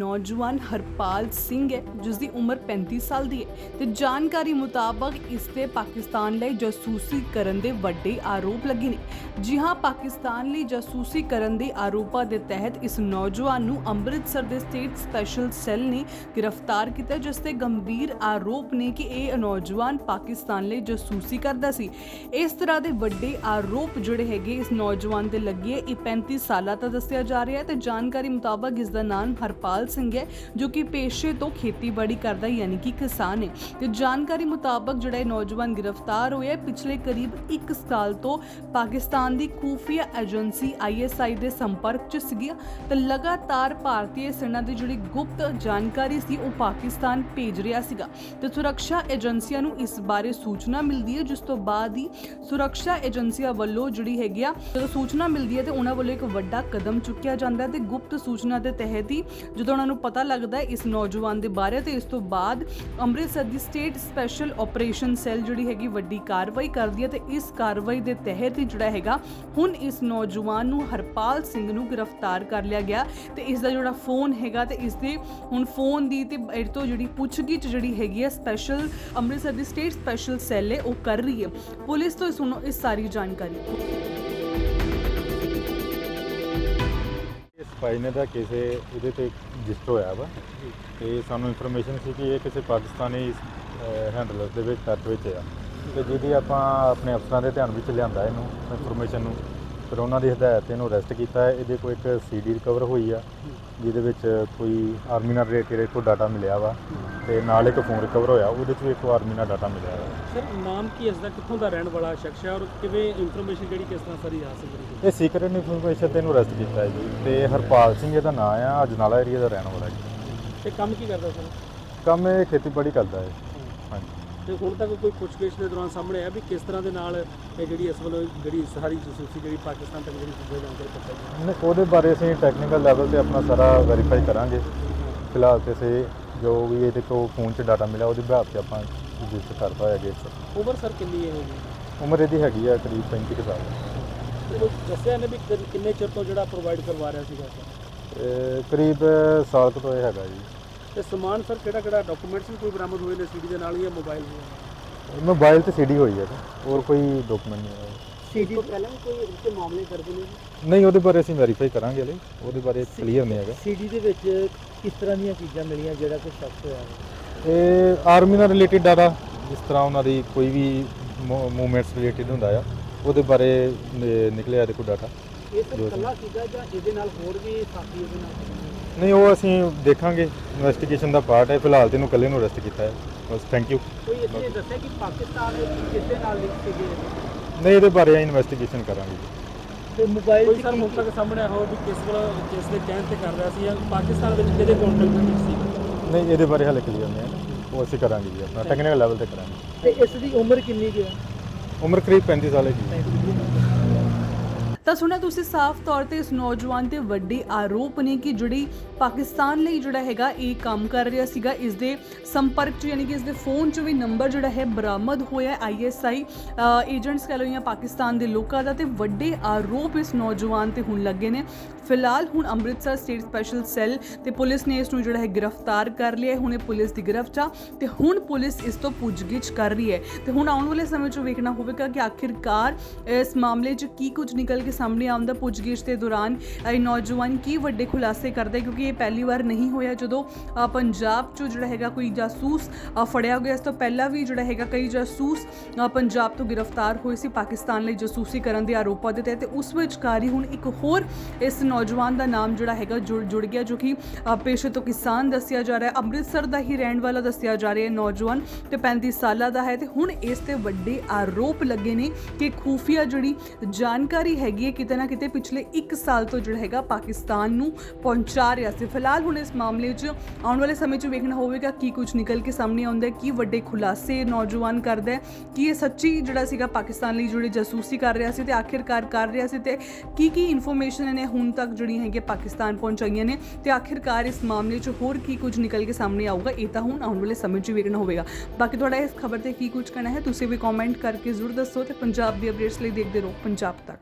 ਨੌਜਵਾਨ ਹਰਪਾਲ ਸਿੰਘ ਹੈ ਜਿਸ ਦੀ ਉਮਰ 35 ਸਾਲ ਦੀ ਹੈ ਤੇ ਜਾਣਕਾਰੀ ਮੁਤਾਬਕ ਇਸ ਤੇ ਪਾਕਿਸਤਾਨ ਲਈ ਜਾਸੂਸੀ ਕਰਨ ਦੇ ਵੱਡੇ ਆਰੋਪ ਲੱਗੇ ਨੇ ਜੀ ਹਾਂ, ਪਾਕਿਸਤਾਨ ਲਈ ਜਾਸੂਸੀ ਕਰਨ ਦੇ ਆਰੋਪਾਂ ਦੇ ਤਹਿਤ ਇਸ ਨੌਜਵਾਨ ਨੂੰ ਅੰਮ੍ਰਿਤਸਰ ਦੇ ਸਟੇਟ ਸਪੈਸ਼ਲ ਸੈੱਲ ਨੇ ਗ੍ਰਿਫਤਾਰ ਕੀਤਾ, ਜਿਸ ਤੇ ਗੰਭੀਰ ਆਰੋਪ ਨੇ ਕਿ ਇਹ ਨੌਜਵਾਨ ਪਾਕਿਸਤਾਨ ਲਈ ਜਾਸੂਸੀ ਕਰਦਾ ਸੀ ਇਸ ਤਰ੍ਹਾਂ ਦੇ ਵੱਡੇ ਆਰੋਪ ਜਿਹੜੇ ਹੈਗੇ ਇਸ ਨੌਜਵਾਨ ਤੇ ਲੱਗੇ ਹੈ। ਇਹ 35 ਸਾਲਾਂ ਦਾ ਦੱਸਿਆ ਜਾ ਰਿਹਾ ਹੈ ਤੇ ਜਾਣਕਾਰੀ ਮੁਤਾਬਕ ਇਸ ਦਾ ਨਾਮ ਹਰਪਾਲ ਸਿੰਘ ਹੈ, ਜੋ ਕਿ ਪੇਸ਼ੇ ਤੋਂ ਖੇਤੀਬਾੜੀ ਕਰਦਾ ਯਾਨੀ ਕਿ ਕਿਸਾਨ ਹੈ। ਤੇ ਜਾਣਕਾਰੀ ਮੁਤਾਬਕ ਜਿਹੜਾ ਇਹ ਨੌਜਵਾਨ ਗ੍ਰਿਫਤਾਰ ਹੋਇਆ ਪਿਛਲੇ ਕਰੀਬ 1 ਸਾਲ ਤੋਂ ਪਾਕਿਸਤਾਨ ਦੀ ਖੂਫੀਆ ਏਜੰਸੀ ਆਈਐਸਆਈ ਦੇ ਸੰਪਰਕ 'ਚ ਸੀਗੀ। ਤੇ ਲਗਾਤਾਰ ਭਾਰਤੀ ਸੈਨਾ ਦੀ ਜਿਹੜੀ ਗੁਪਤ ਜਾਣਕਾਰੀ ਸੀ, ਉਹ ਪਾਕਿਸਤਾਨ ਭੇਜ ਰਿਹਾ ਸੀਗਾ। ਤੇ ਸੁਰੱਖਿਆ ਏਜੰਸੀਆਂ ਨੂੰ ਇਸ ਬਾਰੇ ਸੂਚਨਾ ਮਿਲਦੀ ਹੈ, ਜਿਸ ਤੋਂ ਬਾਅਦ ਹੀ ਸੁਰੱਖਿਆ ਏਜੰਸੀਆਂ ਵੱਲੋਂ ਜਿਹੜੀ ਹੈਗੀ ਆ, ਜਦੋਂ ਸੂਚਨਾ ਮਿਲਦੀ ਹੈ ਤੇ ਉਹਨਾਂ ਵੱਲੋਂ ਇੱਕ ਵੱਡਾ ਕਦਮ ਚੁੱਕਿਆ ਜਾਂਦਾ ਹੈ ਤੇ ਗੁਪਤ ਸੂਚਨਾ ਦੇ ਤਹਿਤ ਹੀ ਜਦੋਂ ਉਹਨਾਂ ਨੂੰ ਪਤਾ ਲੱਗਦਾ ਇਸ ਨੌਜਵਾਨ ਦੇ ਬਾਰੇ ਤੇ ਇਸ ਤੋਂ ਬਾਅਦ ਅੰਮ੍ਰਿਤਸਰ ਦੀ ਸਟੇਟ ਸਪੈਸ਼ਲ ਆਪਰੇਸ਼ਨ ਸੈੱਲ ਜਿਹੜੀ ਹੈਗੀ ਵੱਡੀ ਕਾਰਵਾਈ ਕਰਦੀ ਹੈ ਤੇ ਇਸ ਕਾਰਵਾਈ ਦੇ ਤਹਿਤ ਹੀ ਜਿਹੜਾ ਹੈਗਾ ਹੁਣ ਇਸ ਨੌਜਵਾਨ ਨੂੰ ਹਰਪਾਲ ਸਿੰਘ ਨੂੰ ਗ੍ਰਿਫਤਾਰ ਕਰ ਲਿਆ ਗਿਆ ਤੇ ਇਸ ਦਾ ਜਿਹੜਾ ਫੋਨ ਹੈਗਾ ਤੇ ਇਸ ਦੇ ਹੁਣ ਫੋਨ ਦੀ ਤੇ ਇਹ ਤੋਂ ਜਿਹੜੀ ਪੁੱਛਗਿੱਛ ਜਿਹੜੀ ਹੈਗੀ ਹੈ ਸਪੈਸ਼ਲ ਅੰਮ੍ਰਿਤਸਰ ਦੀ ਸਟੇਟ ਸਪੈਸ਼ਲ ਸੈੱਲ ਹੈ, ਉਹ ਕਰ ਰਹੀ ਹੈ। ਪੁਲਿਸ ਤੋਂ ਸੁਣੋ ਇਸ ਸਾਰੀ ਜਾਣਕਾਰੀ। ਸਪਾਈ ਨੇ ਦਾ ਕਿਸੇ ਇਹਦੇ ਤੇ ਰਜਿਸਟਰ ਹੋਇਆ ਵਾ। ਤੇ ਸਾਨੂੰ ਇਨਫੋਰਮੇਸ਼ਨ ਸੀ ਕਿ ਇਹ ਕਿਸੇ ਪਾਕਿਸਤਾਨੀ ਹੈਂਡਲਰ ਦੇ ਵਿੱਚ ਟੱਚ ਵਿੱਚ ਆ। ਤੇ ਜਿਹਦੀ ਆਪਾਂ ਆਪਣੇ ਅਫਸਰਾਂ ਦੇ ਧਿਆਨ ਵਿੱਚ ਲਿਆਂਦਾ ਇਹਨੂੰ ਇਨਫੋਰਮੇਸ਼ਨ ਨੂੰ। ਫਿਰ ਉਹਨਾਂ ਦੀ ਹਦਾਇਤ ਤੇ ਇਹਨੂੰ ਅਰੈਸਟ ਕੀਤਾ ਹੈ। ਇਹਦੇ ਕੋਲ ਇੱਕ ਸੀਡੀ ਰਿਕਵਰ ਹੋਈ ਆ ਜਿਹਦੇ ਵਿੱਚ ਕੋਈ ਆਰਮੀ ਨਾਲ ਰਿਲੇਟਡ ਕੋਈ ਡਾਟਾ ਮਿਲਿਆ ਵਾ ਤੇ ਨਾਲ ਇੱਕ ਫੋਨ ਰਿਕਵਰ ਹੋਇਆ। ਉਹਦੇ 'ਚ ਵੀ ਇੱਕ ਆਰਮੀ ਨਾਲ ਡਾਟਾ ਮਿਲਿਆ ਵਾ। ਸਰ ਨਾਮ ਕੀ ਹੈ ਇਸਦਾ ਕਿੱਥੋਂ ਦਾ ਰਹਿਣ ਵਾਲਾ ਸ਼ਖਸ ਹੈ ਔਰ ਕਿਵੇਂ ਇਨਫੋਰਮੇਸ਼ਨ ਜਿਹੜੀ ਕਿਸ ਤਰ੍ਹਾਂ ਸਾਰੀ ਹਾਸਲ ਕਰੀ ਇਹ ਸੀਕ੍ਰੇਟ ਇਨਫੋਰਮੇਸ਼ਨ ਤੇ ਇਹਨੂੰ ਅਰੈਸਟ ਕੀਤਾ ਹੈ ਜੀ। ਤੇ ਹਰਪਾਲ ਸਿੰਘ ਇਹਦਾ ਨਾਮ ਆ ਅਜਨਾਲਾ ਏਰੀਆ ਦਾ ਰਹਿਣ ਵਾਲਾ ਜੀ। ਤੇ ਕੰਮ ਕੀ ਕਰਦਾ ਸਰ? ਕੰਮ ਇਹ ਖੇਤੀਬਾੜੀ ਕਰਦਾ ਹੈ। ਤੇ ਹੁਣ ਤੱਕ ਕੋਈ ਪੁੱਛਗਿੱਛ ਦੇ ਦੌਰਾਨ ਸਾਹਮਣੇ ਆਇਆ ਵੀ ਕਿਸ ਤਰ੍ਹਾਂ ਦੇ ਨਾਲ ਇਹ ਜਿਹੜੀ ਇਸ ਵੱਲੋਂ ਜਿਹੜੀ ਸਾਰੀ ਜਸੂਸੀ ਜਿਹੜੀ ਪਾਕਿਸਤਾਨ ਤੱਕ ਜਿਹੜੀ ਚੀਜ਼ਾਂ ਜਾਣਕਾਰੀ ਪਹੁੰਚਾਈ ਨਹੀਂ, ਉਹਦੇ ਬਾਰੇ ਅਸੀਂ ਟੈਕਨੀਕਲ ਲੈਵਲ ਤੇ ਆਪਣਾ ਸਾਰਾ ਵੈਰੀਫਾਈ ਕਰਾਂਗੇ। ਫਿਲਹਾਲ ਤੇ ਸੇ ਜੋ ਵੀ ਇਹਦੇ ਕੋਲ ਫੋਨ 'ਚ ਡਾਟਾ ਮਿਲਿਆ ਉਹਦੇ ਬਿਹਾਫ ਤੇ ਆਪਾਂ ਰਜਿਸਟਰ ਕਰਤਾ ਹੋਇਆ ਗੇਟ ਉਮਰ ਸਰ ਕਿੰਨੀ ਹੈ ਇਹਦੀ? ਉਮਰ ਇਹਦੀ ਹੈਗੀ ਆ ਕਰੀਬ 35 ਕੁ ਸਾਲ। ਦੱਸਿਆ ਨੇ ਵੀ ਕਿ- ਕਿੰਨੇ ਚਿਰ ਤੋਂ ਜਿਹੜਾ ਪ੍ਰੋਵਾਈਡ ਕਰਵਾ ਰਿਹਾ ਸੀਗਾ? ਸਰ ਕਰੀਬ ਸਾਲ ਕੁ ਤੋਂ ਇਹ ਹੈਗਾ ਜੀ। ਤੇ ਸਮਾਨ ਸਰ ਕਿਹੜਾ ਕਿਹੜਾ ਡਾਕੂਮੈਂਟਸ ਵੀ ਕੋਈ ਬਰਾਮਦ ਹੋਏ ਨੇ ਸੀਡੀ ਦੇ ਨਾਲ ਜਾਂ ਮੋਬਾਈਲ ਹੋਇਆ ਮੋਬਾਈਲ ਤੇ ਸੀਡੀ ਹੋਈ ਹੈ ਜੀ, ਹੋਰ ਕੋਈ ਡਾਕੂਮੈਂਟ ਨਹੀਂ ਹੈ ਸੀਡੀ ਤੋਂ ਪਹਿਲਾਂ ਵੀ ਕੋਈ ਇਸਦੇ ਮਾਮਲੇ ਦਰਜ ਨੇ ਨਹੀਂ ਉਹਦੇ ਬਾਰੇ ਅਸੀਂ ਵੈਰੀਫਾਈ ਕਰਾਂਗੇ ਹਲੇ ਉਹਦੇ ਬਾਰੇ ਕਲੀਅਰ ਨਹੀਂ ਹੈਗਾ। ਸੀਡੀ ਦੇ ਵਿੱਚ ਕਿਸ ਤਰ੍ਹਾਂ ਦੀਆਂ ਚੀਜ਼ਾਂ ਮਿਲੀਆਂ ਜਿਹੜਾ ਕੋਈ ਸ਼ਖਸ ਹੋਇਆ ਇਹ ਆਰਮੀ ਨਾਲ ਰਿਲੇਟਡ ਡਾਟਾ ਜਿਸ ਤਰ੍ਹਾਂ ਉਹਨਾਂ ਦੀ ਕੋਈ ਵੀ ਮੂਵਮੈਂਟਸ ਰਿਲੇਟਡ ਹੁੰਦਾ ਆ ਉਹਦੇ ਬਾਰੇ ਨਿਕਲਿਆ ਇਹਦੇ ਕੋਲ ਡਾਟਾ ਇਹ ਸਰ ਇਕੱਲਾ ਸੀਗਾ ਜਾਂ ਇਹਦੇ ਨਾਲ ਹੋਰ ਵੀ ਸਾਥੀ ਇਹਦੇ ਨਾਲ ਨਹੀਂ ਉਹ ਅਸੀਂ ਦੇਖਾਂਗੇ। ਇਨਵੈਸਟੀਗੇਸ਼ਨ ਦਾ ਪਾਰਟ ਹੈ। ਫਿਲਹਾਲ ਤੇ ਇਹਨੂੰ ਇਕੱਲੇ ਨੂੰ ਅਰੈਸਟ ਕੀਤਾ ਹੈ। ਬਸ ਥੈਂਕ ਯੂ ਕੋਈ ਇਸਨੇ ਦੱਸਿਆ ਕਿ ਪਾਕਿਸਤਾਨ ਦੇ ਨਾਲ ਲਿੰਕ ਸੀਗੇ ਨਹੀਂ ਇਹਦੇ ਬਾਰੇ ਅਸੀਂ ਇਨਵੈਸਟੀਗੇਸ਼ਨ ਕਰਾਂਗੇ। ਜੀ। ਤੇ ਮੋਬਾਈਲ ਕੋਈ ਸਰ ਹੁਣ ਤੱਕ ਸਾਹਮਣੇ ਆਇਆ ਹੋ ਵੀ ਕਿਸ ਵੱਲ ਕਿਸ ਦੇ ਕਹਿਣ ਤੇ ਕਰ ਰਿਹਾ ਸੀ ਜਾਂ ਪਾਕਿਸਤਾਨ ਵਿੱਚ ਕਿਹਦੇ ਕੰਟੈਕਟ ਵਿੱਚ ਸੀ? ਨਹੀਂ ਇਹਦੇ ਬਾਰੇ ਹਾਲੇ ਕਲੀਅਰ ਨਹੀਂ ਹੈ। ਉਹ ਅਸੀਂ ਕਰਾਂਗੇ ਜੀ ਆਪਣਾ। ਟੈਕਨੀਕਲ ਲੈਵਲ ਤੇ ਕਰਾਂਗੇ। ਤੇ ਇਸ ਦੀ ਉਮਰ ਕਿੰਨੀ ਕੁ ਹੈ? ਉਮਰ ਕਰੀਬ 35 ਸਾਲ ਹੈ। ਜੀ ਤਾਂ ਸੁਣਿਆ ਤੁਸੀਂ ਸਾਫ਼ ਤੌਰ ਤੇ ਇਸ ਨੌਜਵਾਨ ਤੇ ਵੱਡੇ ਆਰੋਪ ਨੇ ਕਿ ਜਿਹੜੀ ਪਾਕਿਸਤਾਨ ਲਈ ਜਿਹੜਾ ਹੈਗਾ ਇਹ ਕੰਮ ਕਰ ਰਿਹਾ ਸੀਗਾ, ਇਸ ਦੇ ਸੰਪਰਕ ਚ ਯਾਨੀ ਕਿ ਇਸ ਦੇ ਫੋਨ ਚ ਵੀ ਨੰਬਰ ਜਿਹੜਾ ਹੈ ਬਰਾਮਦ ਹੋਇਆ ਆਈਐਸਆਈ ਏਜੰਟਸ ਕਹ ਲਓ ਜਾਂ ਪਾਕਿਸਤਾਨ ਦੇ ਲੋਕਾਂ ਦਾ ਤੇ ਵੱਡੇ ਆਰੋਪ ਇਸ ਨੌਜਵਾਨ ਤੇ ਹੁਣ ਲੱਗੇ ਨੇ। ਫਿਲਹਾਲ ਹੁਣ ਅੰਮ੍ਰਿਤਸਰ ਸਟੇਟ ਸਪੈਸ਼ਲ ਸੈੱਲ ਤੇ ਪੁਲਿਸ ਨੇ ਇਸ ਨੂੰ ਜਿਹੜਾ ਹੈ ਗ੍ਰਿਫਤਾਰ ਕਰ ਲਿਆ ਹੈ। ਹੁਣੇ ਪੁਲਿਸ ਦੀ ਗ੍ਰਿਫਤ ਆ ਤੇ ਹੁਣ ਪੁਲਿਸ ਇਸ ਤੋਂ ਪੁੱਛਗਿੱਛ ਕਰ ਰਹੀ ਹੈ। ਤੇ ਹੁਣ ਆਉਣ ਵਾਲੇ ਸਮੇਂ 'ਚ ਵੇਖਣਾ ਹੋਵੇਗਾ ਕਿ ਆਖਿਰਕਾਰ ਇਸ ਮਾਮਲੇ 'ਚ ਕੀ ਕੁਝ ਨਿਕਲ ਕੇ ਸਾਹਮਣੇ ਆਉਂਦਾ ਪੁੱਛਗਿੱਛ ਦੇ ਦੌਰਾਨ। ਇਹ ਨੌਜਵਾਨ ਕੀ ਵੱਡੇ ਖੁਲਾਸੇ ਕਰਦਾ ਕਿਉਂਕਿ ਇਹ ਪਹਿਲੀ ਵਾਰ ਨਹੀਂ ਹੋਇਆ ਜਦੋਂ ਪੰਜਾਬ 'ਚੋਂ ਜਿਹੜਾ ਹੈਗਾ ਕੋਈ ਜਾਸੂਸ ਫੜਿਆ ਗਿਆ। ਇਸ ਤੋਂ ਪਹਿਲਾਂ ਵੀ ਜਿਹੜਾ ਹੈਗਾ ਕਈ ਜਾਸੂਸ ਪੰਜਾਬ ਤੋਂ ਗ੍ਰਿਫਤਾਰ ਹੋਏ ਸੀ। ਪਾਕਿਸਤਾਨ ਲਈ ਜਾਸੂਸੀ ਕਰਨ ਦੇ ਆਰੋਪਾਂ ਦੇ ਤਹਿਤ ਤੇ ਉਸ ਵਿਚਕਾਰ ਹੀ ਹੁਣ ਇੱਕ ਹੋਰ ਇਸ ਨੌ ਨੌਜਵਾਨ ਦਾ ਨਾਮ ਜਿਹੜਾ ਹੈਗਾ ਜੁੜ ਜੁੜ ਗਿਆ, ਜੋ ਕਿ ਪੇਸ਼ੇ ਤੋਂ ਕਿਸਾਨ ਦੱਸਿਆ ਜਾ ਰਿਹਾ ਹੈ। ਅੰਮ੍ਰਿਤਸਰ ਦਾ ਹੀ ਰਹਿਣ ਵਾਲਾ ਦੱਸਿਆ ਜਾ ਰਿਹਾ ਹੈ ਨੌਜਵਾਨ ਤੇ 35 ਸਾਲਾਂ ਦਾ ਹੈ ਤੇ ਹੁਣ ਇਸ ਤੇ ਵੱਡੇ ਆਰੋਪ ਲੱਗੇ ਨੇ ਕਿ ਖੂਫੀਆ ਜਿਹੜੀ ਜਾਣਕਾਰੀ ਹੈਗੀ ਹੈ ਕਿਤੇ ਨਾ ਕਿਤੇ ਪਿਛਲੇ 1 ਸਾਲ ਤੋਂ ਜਿਹੜਾ ਹੈਗਾ ਪਾਕਿਸਤਾਨ ਨੂੰ ਪਹੁੰਚਾ ਰਿਹਾ ਸੀ। ਫਿਲਹਾਲ ਹੁਣ ਇਸ ਮਾਮਲੇ 'ਚ ਆਉਣ ਵਾਲੇ ਸਮੇਂ 'ਚ ਵੇਖਣਾ ਹੋਵੇਗਾ ਕੀ ਕੁਝ ਨਿਕਲ ਕੇ ਸਾਹਮਣੇ ਆਉਂਦਾ ਹੈ, ਕੀ ਵੱਡੇ ਖੁਲਾਸੇ ਨੌਜਵਾਨ ਕਰਦਾ ਹੈ, ਕੀ ਇਹ ਸੱਚੀ ਜਿਹੜਾ ਸੀਗਾ ਪਾਕਿਸਤਾਨ ਲਈ ਜਿਹੜੀ ਜਾਸੂਸੀ ਕਰ ਰਿਹਾ ਸੀ ਤੇ ਆਖਿਰਕਾਰ ਕਰ ਰਿਹਾ ਸੀ ਤੇ ਕੀ ਕੀ ਇਨਫੋਰਮੇਸ਼ਨ ਇਹਨੇ ਹੁਣ ਤੱਕ ਜਿਹੜੀਆਂ ਹੈਗੀਆਂ ਪਾਕਿਸਤਾਨ ਪਹੁੰਚਾਈਆਂ ਨੇ ਤੇ ਆਖਿਰਕਾਰ ਇਸ ਮਾਮਲੇ 'ਚ ਹੋਰ ਕੀ ਕੁਝ ਨਿਕਲ ਕੇ ਸਾਹਮਣੇ ਆਊਗਾ, ਇਹ ਤਾਂ ਹੁਣ ਆਉਣ ਵਾਲੇ ਸਮੇਂ 'ਚ ਵੇਖਣਾ ਹੋਵੇਗਾ। ਬਾਕੀ ਤੁਹਾਡਾ ਇਸ ਖਬਰ ਤੇ ਕੀ ਕੁਝ ਕਹਿਣਾ ਹੈ, ਤੁਸੀਂ ਵੀ ਕਮੈਂਟ ਕਰਕੇ ਜ਼ਰੂਰ ਦੱਸੋ ਤੇ ਪੰਜਾਬ ਦੀ ਅਪਡੇਟਸ ਲਈ ਦੇਖਦੇ ਰਹੋ ਪੰਜਾਬ ਤੱਕ।